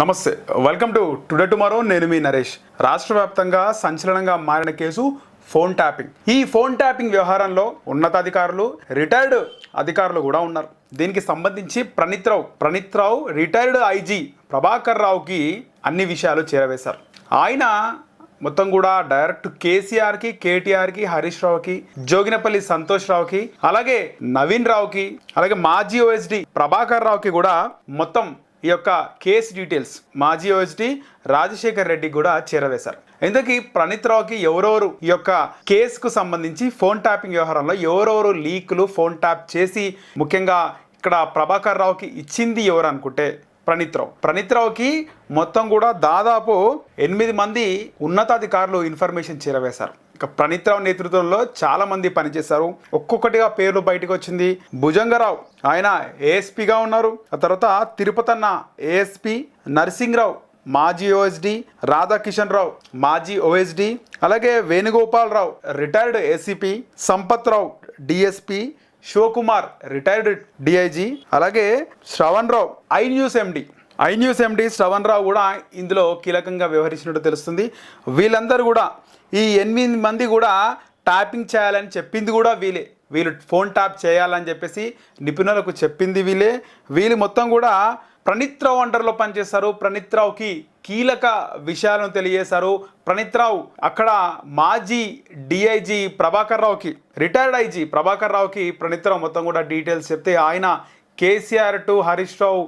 నమస్తే. Welcome to today tomorrow నేను మీ నరేష్. రాష్ట్ర వ్యాప్తంగా సంచలనంగా మారిన కేసు ఫోన్ ట్యాపింగ్. ఈ ఫోన్ ట్యాపింగ్ వ్యవహారంలో ఉన్నతాధికారులు రిటైర్డ్ అధికారులు కూడా ఉన్నారు. దీనికి సంబంధించి ప్రణీత్ రావు ప్రణీత్ రావు రిటైర్డ్ ఐజీ ప్రభాకర్ రావుకి అన్ని విషయాలు చేరవేశారు. ఆయన మొత్తం కూడా డైరెక్ట్ కేసీఆర్కి కేటీఆర్కి హరీష్ రావుకి జోగినపల్లి సంతోష్ రావుకి అలాగే నవీన్ రావుకి అలాగే మాజీ ఓఎస్డి ప్రభాకర్ రావుకి కూడా మొత్తం ఈ యొక్క కేసు డీటెయిల్స్ మాజీ ఓఎస్డి రాజశేఖర్ రెడ్డి కూడా చేరవేశారు. ఇందుకీ ప్రణీత్ రావుకి ఎవరెవరు ఈ యొక్క కేసుకు సంబంధించి ఫోన్ ట్యాపింగ్ వ్యవహారంలో ఎవరెవరు లీకులు ఫోన్ ట్యాప్ చేసి ముఖ్యంగా ఇక్కడ ప్రభాకర్ రావుకి ఇచ్చింది ఎవరు అనుకుంటే ప్రణీత్ రావు. ప్రణీత్ రావుకి మొత్తం కూడా దాదాపు ఎనిమిది మంది ఉన్నతాధికారులు ఇన్ఫర్మేషన్ చేరవేశారు. ఇక ప్రణీత్ నేతృత్వంలో చాలా మంది పనిచేశారు. ఒక్కొక్కటిగా పేర్లు బయటకు వచ్చింది. భుజంగరావు ఆయన ఏఎస్పీగా ఉన్నారు. ఆ తర్వాత తిరుపతన్న ఏఎస్పీ నరసింహరావు మాజీ ఓఎస్డి రాధాకిషన్ రావు మాజీ ఓఎస్డి అలాగే Venugopal Rao retired ACP Sampath Rao DSP Shivakumar retired DIG అలాగే Shravan Rao I News MD. I News MD Shravan Rao కూడా ఇందులో కీలకంగా వ్యవహరించినట్టు తెలుస్తుంది. వీళ్ళందరూ కూడా ఈ ఎనిమిది మంది కూడా ట్యాపింగ్ చేయాలని చెప్పింది కూడా వీలే వీళ్ళు ఫోన్ ట్యాప్ చేయాలని చెప్పేసి నిపుణులకు చెప్పింది వీలే వీళ్ళు మొత్తం కూడా ప్రణీత్ రావు అండర్లో పనిచేస్తారు ప్రణీత్ రావుకి కీలక విషయాలను తెలియజేశారు. ప్రణీత్ రావు అక్కడ మాజీ డిఐజీ ప్రభాకర్ రావుకి రిటైర్డ్ ఐజీ ప్రభాకర్ రావుకి ప్రణీత్ రావు మొత్తం కూడా డీటెయిల్స్ చెప్తే ఆయన KCR to Harish Rao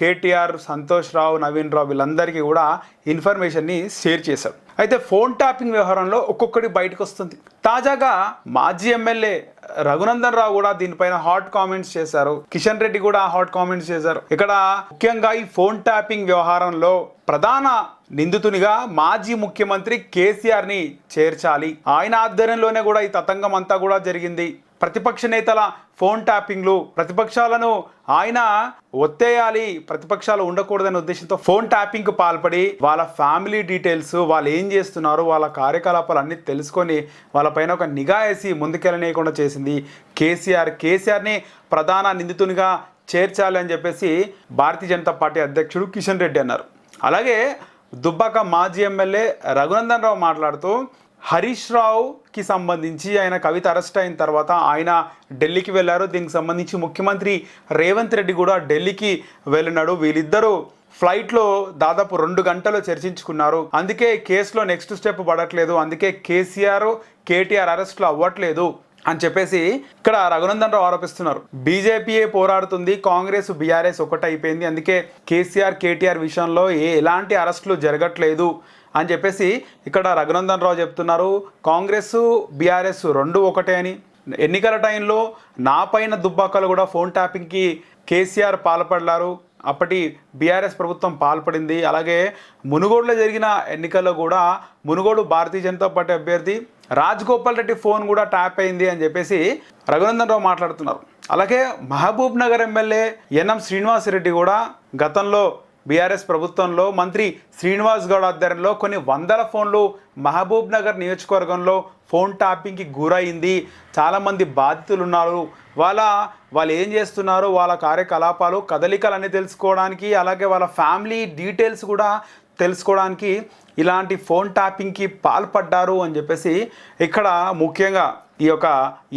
KTR Santosh Rao Naveen Rao వీళ్ళందరికీ కూడా ఇన్ఫర్మేషన్ని షేర్ చేశారు. అయితే ఫోన్ ట్యాపింగ్ వ్యవహారంలో ఒక్కొక్కటి బయటకు వస్తుంది. తాజాగా మాజీ ఎమ్మెల్యే రఘునందన్ రావు కూడా దీనిపైన హాట్ కామెంట్స్ చేశారు. కిషన్ రెడ్డి కూడా హాట్ కామెంట్స్ చేశారు. ఇక్కడ ముఖ్యంగా ఈ ఫోన్ ట్యాపింగ్ వ్యవహారంలో ప్రధాన నిందితునిగా మాజీ ముఖ్యమంత్రి కేసీఆర్ని చేర్చాలి. ఆయన ఆధ్వర్యంలోనే కూడా ఈ తతంగం అంతా కూడా జరిగింది. ప్రతిపక్ష నేతల ఫోన్ ట్యాపింగ్లు ప్రతిపక్షాలను ఆయన ఒత్తేయాలి ప్రతిపక్షాలు ఉండకూడదనే ఉద్దేశంతో ఫోన్ ట్యాపింగ్కు పాల్పడి వాళ్ళ ఫ్యామిలీ డీటెయిల్స్ వాళ్ళు ఏం చేస్తున్నారు వాళ్ళ కార్యకలాపాలు అన్నీ తెలుసుకొని వాళ్ళపైన ఒక నిఘా వేసి ముందుకెళ్ళనీయకుండా చేసింది కేసీఆర్. కేసీఆర్ని ప్రధాన నిందితునిగా చేర్చాలి అని చెప్పేసి భారతీయ జనతా పార్టీ అధ్యక్షుడు కిషన్ రెడ్డి అన్నారు. అలాగే దుబ్బాక మాజీ ఎమ్మెల్యే రఘునందన్ రావు మాట్లాడుతూ హరీష్ రావుకి సంబంధించి ఆయన కవిత అరెస్ట్ అయిన తర్వాత ఆయన ఢిల్లీకి వెళ్ళారు. దీనికి సంబంధించి ముఖ్యమంత్రి రేవంత్ రెడ్డి కూడా ఢిల్లీకి వెళ్ళినాడు. వీళ్ళిద్దరూ ఫ్లైట్లో దాదాపు రెండు గంటలు చర్చించుకున్నారు. అందుకే కేసులో నెక్స్ట్ స్టెప్ పడట్లేదు. అందుకే కేసీఆర్ కేటీఆర్ అరెస్ట్లు అవ్వట్లేదు అని చెప్పేసి ఇక్కడ రఘునందన్ రావు ఆరోపిస్తున్నారు. బీజేపీయే పోరాడుతుంది. కాంగ్రెస్ బీఆర్ఎస్ ఒకటి అయిపోయింది అందుకే కేసీఆర్ కేటీఆర్ విషయంలో ఏ ఎలాంటి అరెస్టులు జరగట్లేదు. అని చెప్పేసి ఇక్కడ రఘునందన్ రావు చెప్తున్నారు. కాంగ్రెస్ బీఆర్ఎస్ రెండు ఒకటే అని. ఎన్నికల టైంలో నా పైన దుబ్బాకలు కూడా ఫోన్ ట్యాపింగ్కి కేసీఆర్ పాల్పడ్డారు అప్పటి బీఆర్ఎస్ ప్రభుత్వం పాల్పడింది. అలాగే మునుగోడులో జరిగిన ఎన్నికల్లో కూడా మునుగోడు భారతీయ జనతా పార్టీ అభ్యర్థి రాజ్గోపాల్ రెడ్డి ఫోన్ కూడా ట్యాప్ అయింది అని చెప్పేసి రఘునందన్ రావు మాట్లాడుతున్నారు. అలాగే మహబూబ్ నగర్ ఎమ్మెల్యే ఎన్ఎం శ్రీనివాసరెడ్డి కూడా గతంలో బీఆర్ఎస్ ప్రభుత్వంలో మంత్రి శ్రీనివాస్ గౌడ్ ఆధ్వర్యంలో కొన్ని వందల ఫోన్లు మహబూబ్ నగర్ నియోజకవర్గంలో ఫోన్ ట్యాపింగ్కి గురైంది. చాలామంది బాధితులు ఉన్నారు వాళ్ళ వాళ్ళు ఏం చేస్తున్నారు? వాళ్ళ కార్యకలాపాలు కదలికలన్నీ తెలుసుకోవడానికి అలాగే వాళ్ళ ఫ్యామిలీ డీటెయిల్స్ కూడా తెలుసుకోవడానికి ఇలాంటి ఫోన్ ట్యాపింగ్కి పాల్పడ్డారు అని చెప్పేసి ఇక్కడ ముఖ్యంగా ఈ యొక్క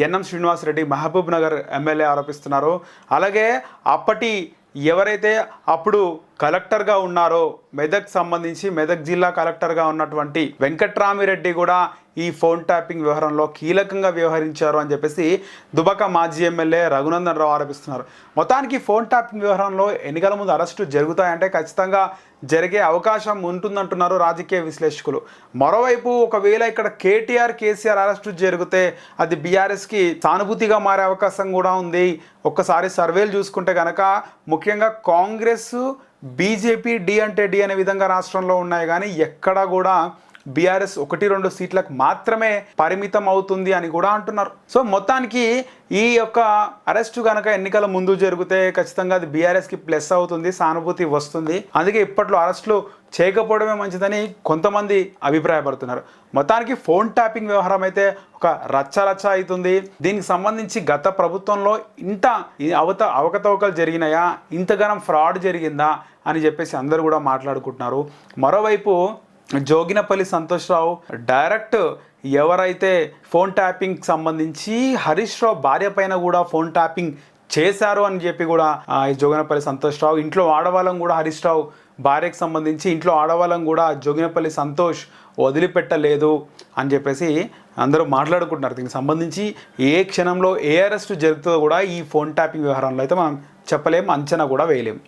ఎన్ఎం శ్రీనివాసరెడ్డి మహబూబ్ నగర్ ఎమ్మెల్యే ఆరోపిస్తున్నారు. అలాగే అప్పటి ఎవరైతే అప్పుడు కలెక్టర్గా ఉన్నారో మెదక్ సంబంధించి మెదక్ జిల్లా కలెక్టర్గా ఉన్నటువంటి వెంకట్రామిరెడ్డి కూడా ఈ ఫోన్ ట్యాపింగ్ వ్యవహారంలో కీలకంగా వ్యవహరించారు అని చెప్పేసి దుబక మాజీ ఎమ్మెల్యే రఘునందన్ రావు ఆరోపిస్తున్నారు. మొత్తానికి ఫోన్ ట్యాపింగ్ వ్యవహారంలో ఎన్నికల ముందు అరెస్టు జరుగుతాయంటే ఖచ్చితంగా జరిగే అవకాశం ఉంటుందంటున్నారు రాజకీయ విశ్లేషకులు. మరోవైపు ఒకవేళ ఇక్కడ కేటీఆర్ కేసీఆర్ అరెస్టు జరిగితే అది బీఆర్ఎస్కి సానుభూతిగా మారే అవకాశం కూడా ఉంది. ఒక్కసారి సర్వేలు చూసుకుంటే కనుక ముఖ్యంగా కాంగ్రెస్ బీజేపీ డి అంటే డి అనే విధంగా రాష్ట్రంలో ఉన్నాయి. కానీ ఎక్కడ కూడా బీఆర్ఎస్ ఒకటి రెండు సీట్లకు మాత్రమే పరిమితం అవుతుంది అని కూడా అంటున్నారు. సో మొత్తానికి ఈ యొక్క అరెస్టు కనుక ఎన్నికల ముందు జరిగితే ఖచ్చితంగా అది బీఆర్ఎస్కి ప్లస్ అవుతుంది సానుభూతి వస్తుంది. అందుకే ఇప్పట్లో అరెస్టులు చేయకపోవడమే మంచిదని కొంతమంది అభిప్రాయపడుతున్నారు. మొత్తానికి ఫోన్ ట్యాపింగ్ వ్యవహారం అయితే ఒక రచ్చ రచ్చ అవుతుంది. దీనికి సంబంధించి గత ప్రభుత్వంలో ఇంత అవత అవకతవకలు జరిగినాయా? ఇంతగానం ఫ్రాడ్ జరిగిందా? అని చెప్పేసి అందరూ కూడా మాట్లాడుకుంటున్నారు. మరోవైపు జోగినపల్లి సంతోష్రావు డైరెక్ట్ ఎవరైతే ఫోన్ ట్యాపింగ్ సంబంధించి హరీష్ రావు భార్య పైన కూడా ఫోన్ ట్యాపింగ్ చేశారు అని చెప్పి కూడా ఈ జోగినపల్లి సంతోష్ రావు ఇంట్లో ఆడవాళ్ళం కూడా హరీష్ రావు భార్యకు సంబంధించి ఇంట్లో ఆడవాళ్ళం కూడా జోగినపల్లి సంతోష్ వదిలిపెట్టలేదు అని చెప్పేసి అందరూ మాట్లాడుకుంటున్నారు. దీనికి సంబంధించి ఏ క్షణంలో ఏ అరెస్ట్ జరుగుతుందో కూడా ఈ ఫోన్ ట్యాపింగ్ వ్యవహారంలో అయితే మనం చెప్పలేం అంచనా కూడా వేయలేం.